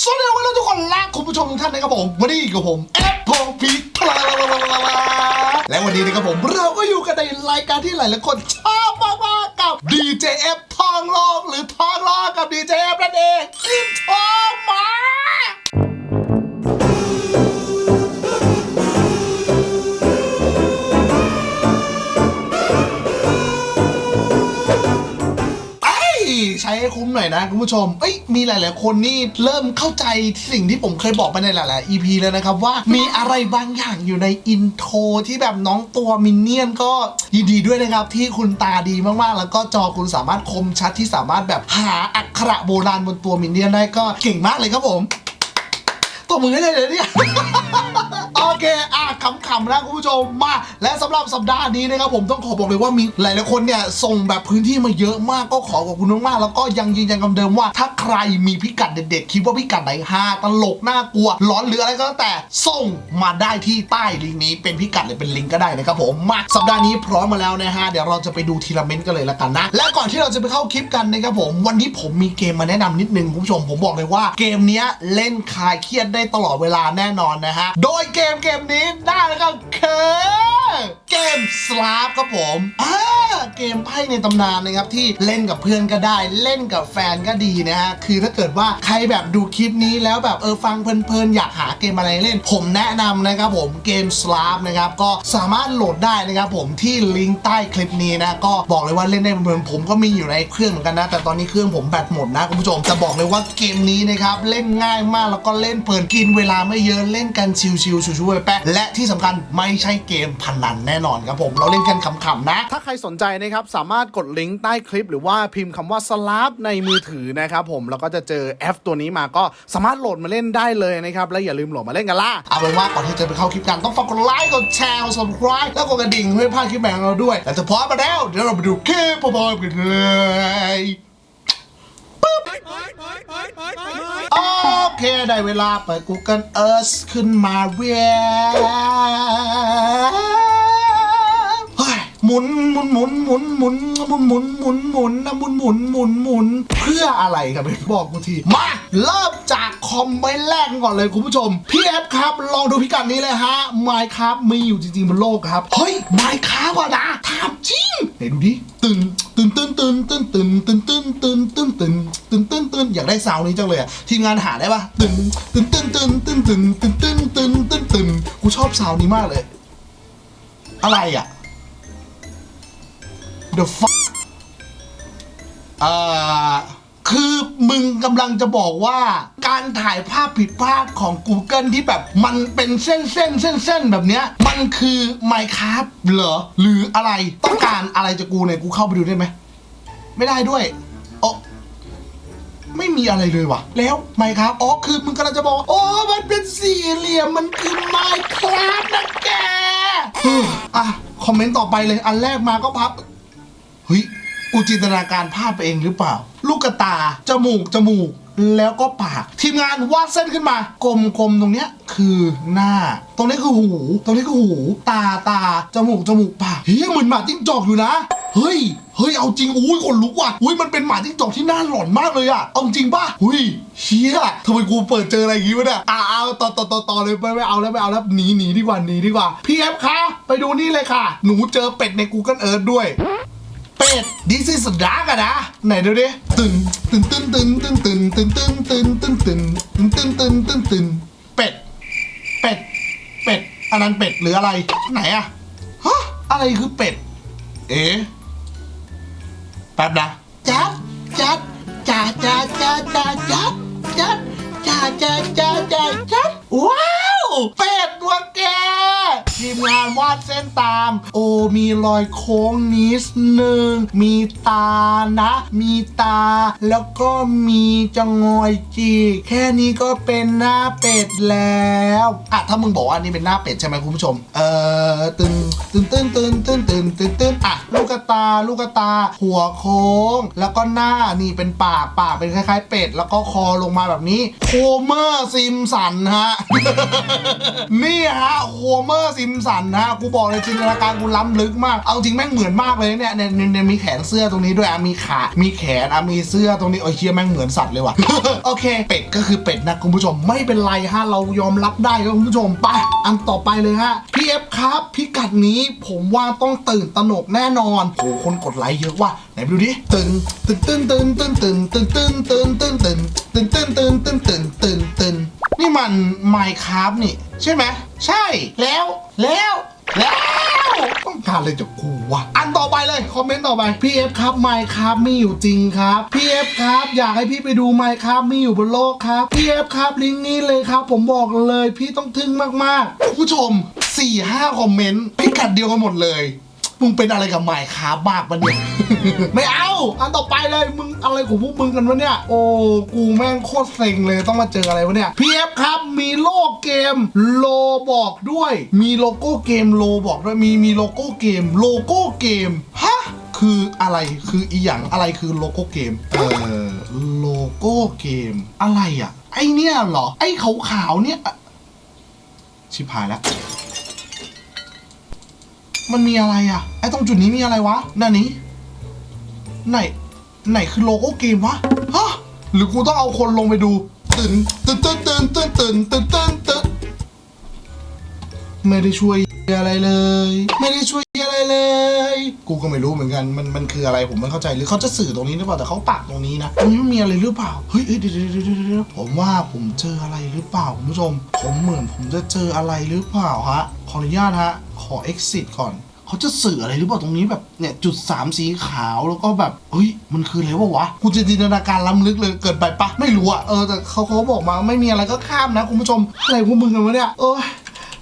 สวัสดีวันทุกคนและคุณผู้ชมทุกท่านนะครับผมวันนี้กับผมแอปพงพีทและวันนี้นะครับผมเราก็อยู่กันในรายการที่หลายหลายคนชอบมากๆกับ DJF ทองโลกหรือทองโลกกับ DJF นั่นเองอินทอมา ให้คุ้มหน่อยนะคุณผู้ชม เอ้ยมีหลาย ๆ คนนี่เริ่มเข้าใจสิ่งที่ผมเคยบอกไปในหลาย ๆ EP แล้วนะครับว่ามีอะไรบางอย่างอยู่ในอินโทรที่แบบน้องตัวมินเนี่ยนก็ยินดีด้วยนะครับ ที่คุณตาดีมาก ๆ แล้วก็จอคุณสามารถคมชัดที่สามารถแบบหาอักขระโบราณบนตัวมินเนี่ยนได้ก็เก่งมากเลยครับผมตัวมือให้ได้เลยเนี่ย โอเค อะขำๆนะคุณผู้ชมมา และสำหรับสัปดาห์นี้นะครับผมต้องขอบอกเลยว่ามีหลายๆคนเนี่ยส่งแบบพื้นที่มาเยอะมากก็ขอขอบคุณมากๆแล้วก็ยังยืนยันคำเดิมว่า ถ้าใครมีพิกัดเด็ดๆคิดว่าพิกัดไหนฮาตลกน่ากลัวร้อนหรืออะไรก็แล้วแต่ส่งมาได้ที่ใต้ลิงก์นี้เป็นพิกัดหรือเป็นลิงก์ก็ได้นะครับผมมาสัปดาห์นี้พร้อมมาแล้วนะฮะเดี๋ยวเราจะไปดูทีละเมนกันเลยละกันนะ และก่อนที่เราจะไปเข้าคลิปกันนะครับผม วันนี้ผมมีเกมมาแนะนำนิดนึงคุณผู้ชมผมบอกเลยว่าเกมนี้เล่นคลายเครียดได้ตลอดเวลาแน่นอนนะฮะโดยเกมเกมนี้ได้แล้วก็คือ เกมสลาฟครับผมอ่าเกมไพ่ในตำนานนะครับที่เล่นกับเพื่อนก็ได้เล่นกับแฟนก็ดีนะฮะคือถ้าเกิดว่าใครแบบดูคลิปนี้แล้วแบบเออฟังเพลินๆอยากหาเกมอะไรเล่น ผมแนะนำนะครับผมเกมสลาฟนะครับก็สามารถโหลดได้นะครับผมที่ลิงก์ใต้คลิปนี้นะก็บอกเลยว่าเล่นได้เพลินผมก็มีอยู่ในเครื่องเหมือนกันนะ แต่ตอนนี้เครื่องผมแบตหมดนะคุณผู้ชมจะบอกเลยว่าเกมนี้นะครับเล่นง่ายมากแล้วก็เล่นเพลินกินเวลาไม่เยอะเล่นกันชิวๆช่วยๆแป๊ะและที่สำคัญไม่ใช่เกมพนันแน่นอนครับผมเราเล่นกันขำๆนะ ถ้าใครสนใจนะครับสามารถกดลิงก์ใต้คลิป หรือว่าพิมพ์คำว่า slap ในมือถือนะครับผมแล้วก็จะเจอแอปตัวนี้มาก็สามารถโหลดมาเล่นได้เลยนะครับและอย่าลืมโหลดมาเล่นกันล่ะเอาเป็นว่าก่อนที่จะไปเข้าคลิปกันต้องฝากกดไลค์กดแชร์กด subscribe แล้วกดกระดิ่งเพื่อไม่พลาดคลิปใหม่ของเราด้วยแต่ถ้าพร้อมมาแล้วเดี๋ยวเราไปดูคลิปพร้อมๆกันเลยโอเค ได้เวลาเปิด Google Earth ขึ้นมาเวียเฮ้ย หมุนหมุนหมุนหมุนหมุนหมุนหมุนหมุนหมุนนะหมุนหมุนหมุนหมุนเพื่ออะไรครับไปบอกกูที มาเริ่มจากคอมไว้แรกก่อนเลยคุณผู้ชมพี่แอฟครับ ลองดูพิกัดนี้เลยฮะ Minecraft มีอยู่จริงๆบนโลกครับ เฮ้ย Minecraft ว่ะนะถามจริงไหนดูดิตึนตึนตึนตึนตึนตึนตึนตึนตึนตึนตึนตึนตึนตึนอยากได้ซาวนี้จังเลยอะทีมงานหาได้ปะตึนตึนตึนตึนตึนตึนตึนตึนตึนตึนตึนกูชอบซาวนี้มากเลย อะไรอะ The fuck อ่าคือมึงกำลังจะบอกว่าการถ่ายภาพผิดพลาดของ Google ที่แบบมันเป็นเส้นเส้นเส้นเส้นแบบเนี้ย มันคือ Minecraft เหรอ หรืออะไรต้องการอะไรจากกูเนี่ยกูเข้าไปดูได้ไหม ไม่ได้ด้วยโอไม่มีอะไรเลยว่ะ แล้ว Minecraft อ๋อคือมึงกำลังจะบอกโอ้มันเป็นสี่เหลี่ยมมันคือ Minecraft นะแกอืมอะ คอมเมนต์ต่อไปเลยอันแรกมาก็พับ เฮ้ยกูจินตนาการภาพไปเองหรือเปล่า ลูกตา จมูก จมูก แล้วก็ปาก ทีมงานวาดเส้นขึ้นมา กลมๆตรงเนี้ยคือหน้า ตรงนี้คือหู ตรงนี้คือหู ตาตา จมูก จมูก ปากเฮ้ยเหมือนหมาจิ้งจอกอยู่นะ เฮ้ย เฮ้ย เอาจริง อุ้ยขนลุกว่ะ อุ้ย มันเป็นหมาจิ้งจอกที่น่าหลอนมากเลยอะเอาจริงป่ะอุ้ยเฮียทำไมกูเปิดเจออะไรอย่างงี้วะเนี่ยอ่าเอาต่อต่อต่อต่อเลยไม่ไม่เอาแล้วไม่เอาแล้ว หนีหนีดีกว่า หนีดีกว่า พี่เอฟคะ ไปดูนี่เลยค่ะ หนูเจอเป็ดใน Google Earth ด้วย เป็ด this is dark อะนะ ไหนดูดิตึนตึนตึนตึนตึนตึนตึนตึนตึนตึนตึนตึนตึนตึนตึนตึนเป็ด เป็ด เป็ด อันนั้นเป็ดหรืออะไร ไหนอะฮะอะไรคือเป็ด เอ๊ะแป๊บนะจัดจัดจ้าจ้าจ้าจ้าจัดจัดจ้าจ้าจ้าจ้าจัดว้าว เป็ดตัวแก ทีมงานวาดเส้นตาม โอมีรอยโค้งนิดนึง มีตานะ มีตา แล้วก็มีจงอยจี แค่นี้ก็เป็นหน้าเป็ดแล้วอะถ้ามึงบอกว่านี่เป็นหน้าเป็ดใช่ไหมคุณผู้ชม เอ่อตึงตึงตึงตึงตึงตึงตึงตึงอะลูกตาลูกตา หัวโค้ง แล้วก็หน้านี่เป็นปากปากเป็นคล้าย ๆ เป็ด แล้วก็คอลงมาแบบนี้โคเมอร์ซิมสันฮะนี่ฮะโคเมอร์ซิมสันฮะกูกูบอกเลยจินตนาการกูล้ำลึกมาก เอาจริงแม่งเหมือนมากเลยเนี่ยเนี่ยเนี่ยเนมีแขนเสื้อตรงนี้ด้วยอะมีขามีแขนอะมีเสื้อตรงนี้โอ้ยเชี่ยแม่งเหมือนสัตว์เลยว่ะโอเค เป็ดก็คือเป็ดนะคุณผู้ชมไม่เป็นไรฮะเรายอมรับได้ครับคุณผู้ชมไปอันต่อไปเลยฮะพี่เอฟครับพิกัดนี้ผมว่าต้องตื่นตระหนกแน่นอนโหคนกดไลค์เยอะว่ะไหนไปดูดิตื่นตื่นตื่นตื่นตื่นตื่นตื่นตื่นตื่นตื่นตื่นตื่นตื่นตื่นตื่นตื่นตื่นตื่นนี่มันไมค์ครับนี่ ใช่ไหม ใช่แล้วแล้ว แล้วต้องการอะไรจากกูวะอันต่อไปเลยคอมเมนต์ต่อไปพี่เอฟครับไมค์ครับมีอยู่จริงครับพี่เอฟครับอยากให้พี่ไปดูไมค์ครับมีอยู่บนโลกครับพี่เอฟครับลิงก์นี้เลยครับ ผมบอกเลยพี่ต้องทึ่งมากๆคุณผู้ชม4 5คอมเมนต์พิกัดเดียวกันหมดเลย มึงเป็นอะไรกับไมค์ครับมากปะเนี่ย ไม่เอา อันต่อไปเลยมึงอะไรของพวกมึงกันวะเนี่ย โอ้กูแม่งโคตรเซ็งเลยต้องมาเจออะไรวะเนี่ยพีเอฟครับมีโลกเกมโลบอกด้วย มีโลโก้เกมโลบอกด้วยมีมีโลโก้เกม โลโก้เกมฮะคืออะไรคืออีหยังอะไรคือโลโก้เกม เออโลโก้เกม อะไรอะ ไอเนี่ยเหรอ ไอขาวๆเนี่ย ชิบหายแล้ว มันมีอะไรอะไอ้ตรงจุดนี้มีอะไรวะนั่นนี้ ไหน ไหนคือโลโก้เกมวะฮะหรือกูต้องเอาคนลงไปดูตื่นตื่นตื่นตื่นตื่นตื่นตื่นตื่นตื่นไม่ได้ช่วยอะไรเลย ไม่ได้ช่วย กูก็ไม่รู้เหมือนกันมันมันคืออะไรผมไม่เข้าใจหรือเขาจะสื่อตรงนี้หรือเปล่าแต่เขาปากตรงนี้นะตรงนี้มันมีอะไรหรือเปล่าเฮ้ยเดี๋ยวเดี๋ยวเดี๋ยวเดี๋ยวเดี๋ยวผมว่าผมเจออะไรหรือเปล่าคุณผู้ชม ผมเหมือนผมจะเจออะไรหรือเปล่าฮะขออนุญาตฮะขอ exit ก่อนเขาจะสื่ออะไรหรือเปล่าตรงนี้แบบเนี่ยจุดสามสีขาวแล้วก็แบบเฮ้ยมันคืออะไรวะวะกูจะจินตนาการล้ำลึกเลยเกินไปปะไม่รู้อะเออแต่เขาเขาบอกมาไม่มีอะไรก็ข้ามนะคุณผู้ชมอะไรพวกมึงกันวะเนี่ยเออ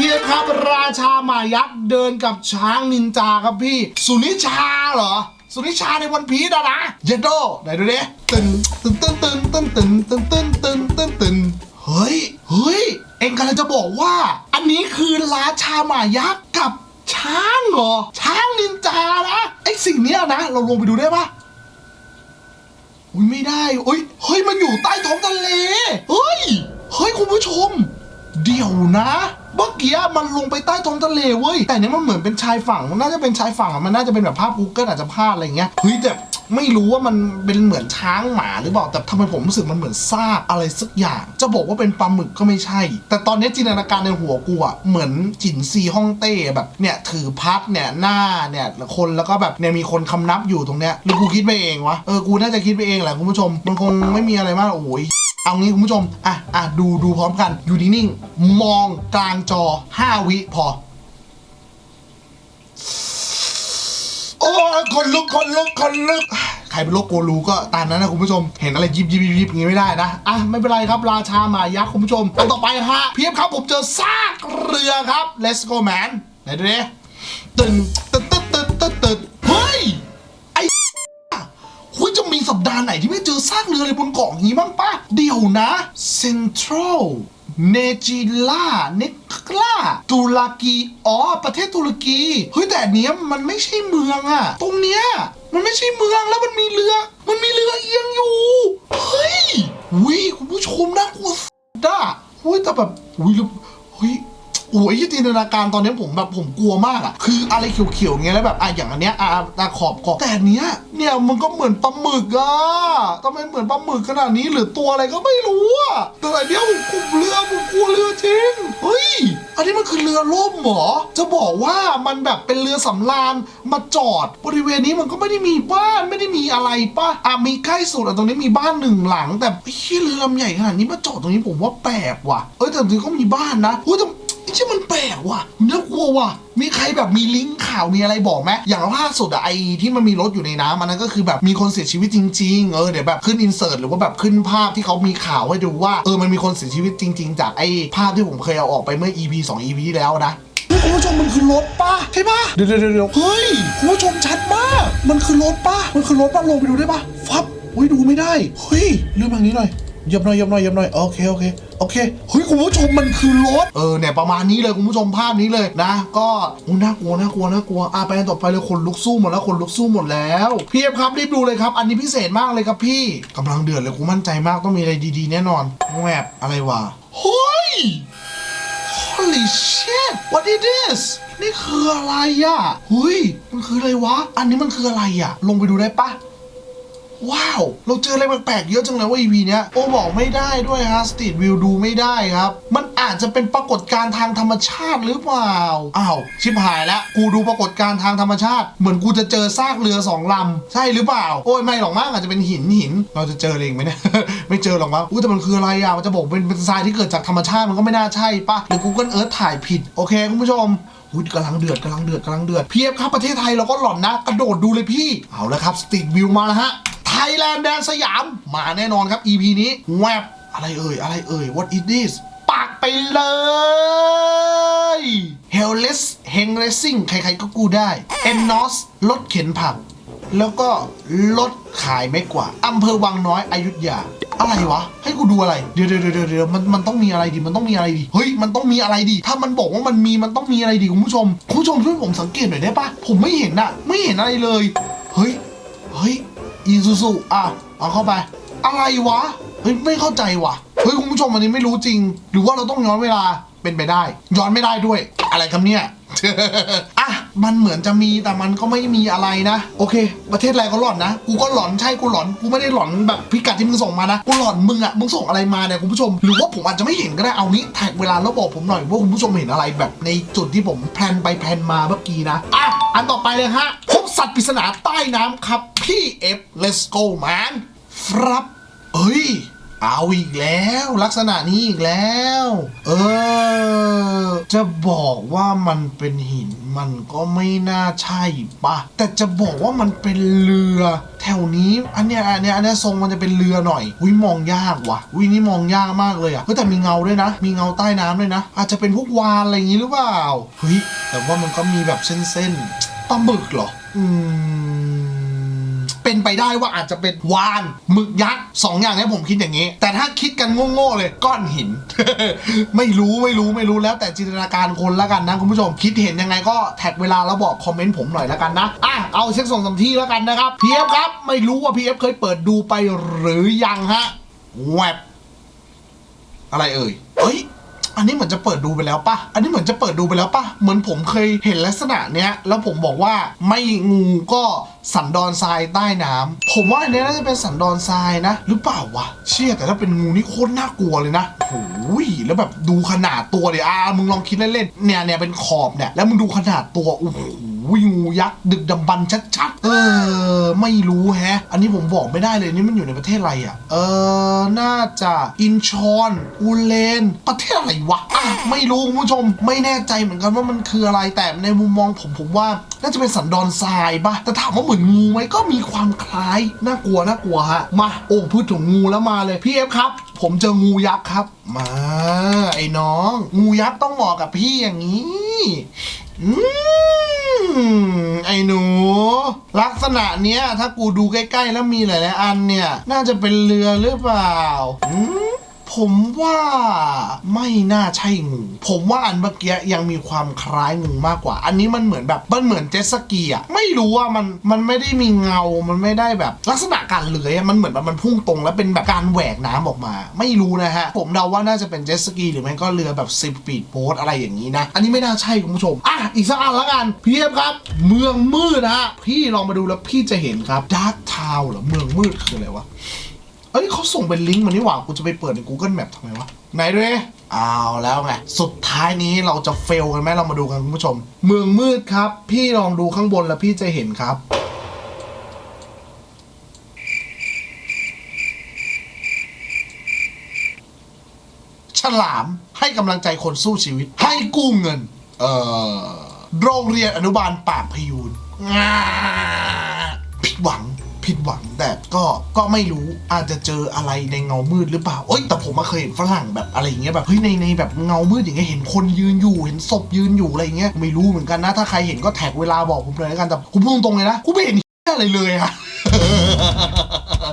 พี่ครับราชาหมายักษ์เดินกับช้างนินจาครับพี่ สุนิชาเหรอ สุนิชาในวันพีดะนะ เยโดไหนดูดิตึนตึนตึนตึนตึนตึนตึนตึนตึนตึนตึนเฮ้ย เฮ้ย เอ็งกำลังจะบอกว่า อันนี้คือราชาหมายักษ์กับช้างเหรอ ช้างนินจานะไอสิ่งเนี้ยนะ เราลงไปดูได้ปะอุ้ยไม่ได้อุ้ยเฮ้ยมันอยู่ใต้ท้องทะเล เฮ้ย เฮ้ยคุณผู้ชม เดี๋ยวนะ เมื่อกี้มันลงไปใต้ท้องทะเลเว้ย แต่เนี้ยมันเหมือนเป็นชายฝั่งมันน่าจะเป็นชายฝั่งอะมันน่าจะเป็นแบบภาพ Google อาจจะพลาดอะไรเงี้ย เฮ้ยแต่ไม่รู้ว่ามันเป็นเหมือนช้างหมาหรือเปล่า แต่ทำไมผมรู้สึกมันเหมือนซากอะไรสักอย่าง จะบอกว่าเป็นปลาหมึกก็ไม่ใช่ แต่ตอนนี้จินตนาการในหัวกูอะเหมือนจินซีฮ่องเต้แบบเนี่ยถือพัดเนี่ยหน้าเนี่ยคนแล้วก็แบบเนี่ยมีคนคำนับอยู่ตรงเนี้ยหรือกูคิดไปเองวะ เออกูน่าจะคิดไปเองแหละคุณผู้ชม มันคงไม่มีอะไรมากโอ้ย เอางี้คุณผู้ชม อะอะดูดูพร้อมกัน อยู่นิ่งๆ มองกลางจอ 5 วิพอ โอ้ยคนลุกคนลุกคนลุก ใครเป็นโรคโกลูก็ตามนั้นนะคุณผู้ชม เห็นอะไรยิบยิบยิบยิบอย่างงี้ไม่ได้นะ อะ ไม่เป็นไรครับ ราชาหมายักษ์คุณผู้ชมอันต่อไปฮะเพียบครับผมเจอซากเรือครับ let's go man ไหนดูดิตึนตึนตึนตึนตึน อซากเรืออะไรบนเกาะนี้บ้างปะเดี๋ยวนะเซ็นทรัลเนจิล่าเนกลาตุรกีอ๋อประเทศตุรกีเฮ้ยแต่นเนี้ยมันไม่ใช่เมืองอะตรงเนี้ยมันไม่ใช่เมืองแล้วมันมีเรือ มันมีเรือเอียงอยู่เฮ้ยวิคุณผู้ชมน่ากลัวสุดอะเฮ้ยแต่แบบวิลเฮ้ย โอ้ยจินตนาการตอนนี้ผมแบบผมกลัวมากอะคืออะไรเขียวๆเงี้ยแล้วแบบอะอย่างอันเนี้ยอะตาขอบขอบแต่นเนี้ยเนี่ยมันก็เหมือนปลาหมึกอะทำไมเหมือนปลาหมึกขนาดนี้หรือตัวอะไรก็ไม่รู้อะแต่อันเนี้ยผมกลัวเรือผมกลัวเรือจริงเฮ้ยอันนี้มันคือเรือล่มเหรอ จะบอกว่ามันแบบเป็นเรือสำราญมาจอด บริเวณนี้มันก็ไม่ได้มีบ้านไม่ได้มีอะไรป่ะอะมีใกล้สุดอะตรงนี้มีบ้านหนึ่งหลัง แต่ไอ้เหี้ยเรือลำใหญ่ขนาดนี้มาจอดตรงนี้ผมว่าแปลกว่ะเอ้ยแต่จริงๆก็มีบ้านนะเฮ้ยแต่ ไอ้เชี่ยมันแปลกว่ะน่ากลัวว่ะ มีใครแบบมีลิงก์ข่าวมีอะไรบอกไหมอย่างล่าสุดอะไอที่มันมีรถอยู่ในน้ำอันนั้นก็คือแบบมีคนเสียชีวิตจริง ๆ เออเดี๋ยวแบบขึ้นอินเสิร์ตหรือว่าแบบขึ้นภาพที่เขามีข่าวให้ดูว่าเออมันมีคนเสียชีวิตจริง ๆ จากไอภาพที่ผมเคยเอาออกไปเมื่อ EP 2 EP ที่แล้วนะนี่คุณผู้ชมมันคือรถป่ะใช่ป่ะเดี๋ยวเดี๋ยวเดี๋ยวเฮ้ยคุณผู้ชมชัดมาก มันคือรถป่ะมันคือรถป่ะลงไปดูได้ป่ะฟับเฮ้ยดูไม่ได้เฮ้ยเรื่องแบบนี้หน่อยเห ยบหน่อยยบหน่อยยบหน่อยโอเคโอเคโอเคเฮ้ยคุณผู้ชมมันคือรถเออเนี่ยประมาณนี้เลยคุณผู้ชมภาพนี้เลยนะ ก็อู้น่ากลัวน่ากลัวน่ากลัวอะไปกันต่อไปเลยคนลุกสู้หมดแล้วคนลุกสู้หมดแล้วพี่เอฟครับรีบดูเลยครับ อันนี้พิเศษมากเลยครับพี่กำลังเดือดเลยกูมั่นใจมากต้องมีอะไรดีๆ แน่นอนแวบอะไรวะเฮ้ยฮ้ holy shit what is this นี่คืออะไรอะเฮ้ยมันคืออะไรวะ อันนี้มันคืออะไรอะ ลงไปดูได้ปะ ว้าว เราเจออะไรแปลกๆเยอะจังเลยว่า EP เนี้ย โอ้บอกไม่ได้ด้วยฮะสตรีทวิวดูไม่ได้ครับ มันอาจจะเป็นปรากฏการณ์ทางธรรมชาติหรือเปล่า อ้าว ชิบหายล้วกูดูปรากฏการณ์ทางธรรมชาติ เหมือนกูจะเจอซากเรือสองลำ ใช่หรือเปล่า โอ้ยไม่หรอกมั้งอาจจะเป็นหินหิน เราจะเจออะไรอีกไหมเนี่ย ไม่เจอหรอกมั้งอุ้แต่มันคืออะไรอะมันจะบอกเป็นเป็นทรายที่เกิดจากธรรมชาติมันก็ไม่น่าใช่ปะหรือ Google Earth ถ่ายผิด โอเคคุณผู้ชมอุ้ยกำลังเดือดกำลังเดือดกำลังเดือดเพียบครับประเทศไทยเราก็หล่อนนะกระโดดดูเลยพี่ เอาล้วครับสตรีทวิวมาแล้วฮะ ยแลนด์แดนสยาม มาแน่นอนครับ EP นี้แวบอะไรเอ่ย อะไรเอ่ย what is this ปากไปเลย h e l l e s h e n g Racing ใครๆก็กู้ได้ enos รถเข็นผัก แล้วก็รถขายไม่กว่าอำเภอวังน้อยอยุธยา อะไรวะ ให้กูดูอะไร เดี๋ยวเดี๋ยวเดี๋ยวเดี๋ยวมันมันต้องมีอะไรดิมันต้องมีอะไรดิ เฮ้ย มันต้องมีอะไรดิ ถ้ามันบอกว่ามันมีมันต้องมีอะไรดิคุณผู้ชม คุณผู้ชมช่วยผมสังเกตหน่อยได้ปะผมไม่เห็นอะไม่เห็นอะไรเลย เฮ้ย เฮ้ย อีซูซูอะเอาเข้าไป อะไรวะเฮ้ยไม่เข้าใจว่ะเฮ้ยคุณผู้ชมอันนี้ไม่รู้จริง หรือว่าเราต้องย้อนเวลาเป็นไปได้ ย้อนไม่ได้ด้วย อะไรครับเนี่ยอะ มันเหมือนจะมีแต่มันก็ไม่มีอะไรนะ โอเค ประเทศอะไรก็หลอนนะกูก็หลอนใช่กูหลอนกูไม่ได้หลอนแบบพิกัดที่มึงส่งมานะกูหลอนมึงอะมึงส่งอะไรมาเนี่ยคุณผู้ชม หรือว่าผมอาจจะไม่เห็นก็ได้เอานี้แท็กเวลาแล้วบอกผมหน่อยว่าคุณผู้ชมเห็นอะไรแบบในจุดที่ผมแพลนไปแพลนมาเมื่อกี้นะอะอันต่อไปเลยฮะพบสัตว์ปริศนาใต้น้ำครับพี่เอฟ let's go man ครับเอ้ย เอาอีกแล้วลักษณะนี้อีกแล้ว เออ จะบอกว่ามันเป็นหินมันก็ไม่น่าใช่ปะแต่จะบอกว่ามันเป็นเรือ แถวนี้อันเนี้ยอันเนี้ยอันเนี้ยทรงมันจะเป็นเรือหน่อยวิมองยากว่ะวินี่มองยากมากเลยอะเฮ้ยแต่มีเงาด้วยนะ มีเงาใต้น้ำด้วยนะ อาจจะเป็นพวกวานอะไรอย่างนี้หรือเปล่าเฮ้ยแต่ว่ามันก็มีแบบเส้นๆปลาหมึกเหรอ อืม ไปได้ว่าอาจจะเป็นวานหมึกยักษ์สองอย่างนี้ผมคิดอย่างนี้ แต่ถ้าคิดกันโง่ๆเลยก้อนหิน ไม่รู้ไม่รู้ไม่รู้แล้วแต่จินตนาการคนละกันนะคุณผู้ชมคิดเห็นยังไงก็แท็กเวลาแล้วบอกคอมเมนต์ผมหน่อยละกันนะอะเอาเช็คส่งสามที่แล้วกันนะครับพีเอฟครับไม่รู้ว่าพีเอฟเคยเปิดดูไปหรือยังฮะแวบอะไรเอ่ยเอ้ย อันนี้เหมือนจะเปิดดูไปแล้วปะอันนี้เหมือนจะเปิดดูไปแล้วปะเหมือนผมเคยเห็นลักษณะเนี้ย แล้วผมบอกว่าไม่งูก็สันดอนทรายใต้น้ำผมว่าอันนี้น่าจะเป็นสันดอนทรายนะ หรือเปล่าวะเชี่ยแต่ถ้าเป็นงูนี่โคตรน่ากลัวเลยนะโอ้ยแล้วแบบดูขนาดตัวเดี๋ยวอ่ามึงลองคิดเล่นๆเนี่ยเนี่ยเป็นขอบเนี่ยแล้วมึงดูขนาดตัวโอ้โห งูยักษ์ดึกดำบรรพ์ชัดๆ เออ ไม่รู้แฮะ อันนี้ผมบอกไม่ได้เลยนี่มันอยู่ในประเทศอะไรอะ เออ น่าจะอินชอนอูเลน ประเทศอะไรวะอะไม่รู้คุณผู้ชมไม่แน่ใจเหมือนกันว่ามันคืออะไรแต่ในมุมมองผมผมว่าน่าจะเป็นสันดอนทรายปะแต่ถามว่าเหมือนงูไหมก็มีความคล้ายน่ากลัวน่ากลัวฮะมาโอ้พูดถึงงูแล้วมาเลยพี่เอฟครับ ผมเจองูยักษ์ครับ มาไอ้น้อง งูยักษ์ต้องเหมาะกับพี่อย่างนี้ อืมไอ้หนู ลักษณะเนี้ย ถ้ากูดูใกล้ๆแล้วมีหลายๆอันเนี่ย น่าจะเป็นเรือหรือเปล่าอืม ผมว่าไม่น่าใช่งู ผมว่าอันเมื่อกี้ยังมีความคล้ายงูมากกว่า อันนี้มันเหมือนแบบมันเหมือนเจ็ตสกีอะไม่รู้ว่ามันมันไม่ได้มีเงา มันไม่ได้แบบลักษณะการเลื้อยอะมันเหมือนแบบมันพุ่งตรง แล้วเป็นแบบการแหวกน้ำออกมา ไม่รู้นะฮะ ผมเดาว่าน่าจะเป็นเจ็ตสกีหรือไม่ก็เรือแบบซิปปีดโบ๊ทอะไรอย่างนี้นะ อันนี้ไม่น่าใช่คุณผู้ชม อะ อีกสักอันละกัน พี่เอฟครับ เมืองมืดนะฮะ พี่ลองมาดูแล้วพี่จะเห็นครับดาร์ t ทาวหรือเมืองมืดคืออะไรวะ เอ้ยเขาส่งเป็นลิงก์มานี่หว่ากูจะไปเปิดใน Google Map ทำไมวะ ไหนด้วยเอาแล้วไง สุดท้ายนี้เราจะเฟลกันไหมเรามาดูกันคุณผู้ชม เมืองมืดครับ พี่ลองดูข้างบนแล้วพี่จะเห็นครับฉลามให้กำลังใจคนสู้ชีวิต ให้กู้เงิน เอ่อโรงเรียนอนุบาลปากพยูนผิดหวัง ผิดหวัง ก็ก็ไม่รู้อาจจะเจออะไรในเงามืดหรือเปล่าเอ้ยแต่ผมมาเคยเห็นฝรั่งแบบอะไรอย่างเงี้ยแบบเฮ้ยในในแบบเงามืดอย่างเงี้ยเห็นคนยืนอยู่เห็นศพยืนอยู่อะไรอย่างเงี้ยไม่รู้เหมือนกันนะถ้าใครเห็นก็แท็กเวลาบอกผมเลยแล้วกันแต่ผมพูดตรงๆเลยนะกูไม่เห็นอะไรเลยอะ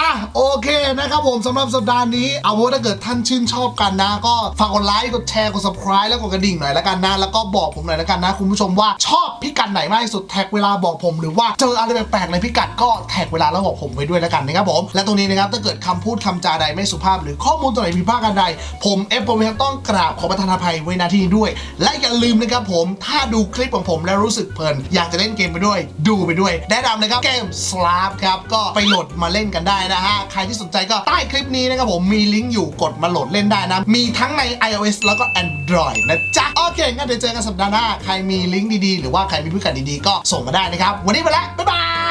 อะโอเคนะครับผมสำหรับสัปดาห์นี้เอาว่าถ้าเกิดท่านชื่นชอบกันนะ ก็ฝากกดไลค์กดแชร์กด subscribe แล้วกดกระดิ่งหน่อยแล้วกันนะ แล้วก็บอกผมหน่อยแล้วกันนะ คุณผู้ชมว่าชอบพิกัดไหนมากที่สุดแท็กเวลาบอกผมหรือว่าเจออะไรแปลกๆในพิกัดก็แท็กเวลาแล้วบอกผมไว้ด้วยแล้วกันนะครับผมและตรงนี้นะครับถ้าเกิดคำพูดคำจาใดไม่สุภาพ หรือข้อมูลตัวไหนผิดพลาดกันใด ผมเอฟผมต้องกราบขอประทานอภัยไว้ณที่นี้ด้วย และอย่าลืมนะครับผมถ้าดูคลิปของผมแล้วรู้สึกเพลินอยากจะเล่นเกมไปด้วย ดูไปด้วยแนะนำเลยครับเกม Slap ครับก็ไปโหลดมาเล่นกันได้นะฮะ ใครที่สนใจก็ใต้คลิปนี้นะครับผมมีลิงก์อยู่กดมาโหลดเล่นได้นะ มีทั้งใน iOS แล้วก็ Android นะจ๊ะ โอเคงั้นเดี๋ยวเจอกันสัปดาห์หน้า ใครมีลิงก์ดีๆ หรือว่าใครมีพิกัดดีๆ ก็ส่งมาได้นะครับ วันนี้ไปแล้วบ๊ายบาย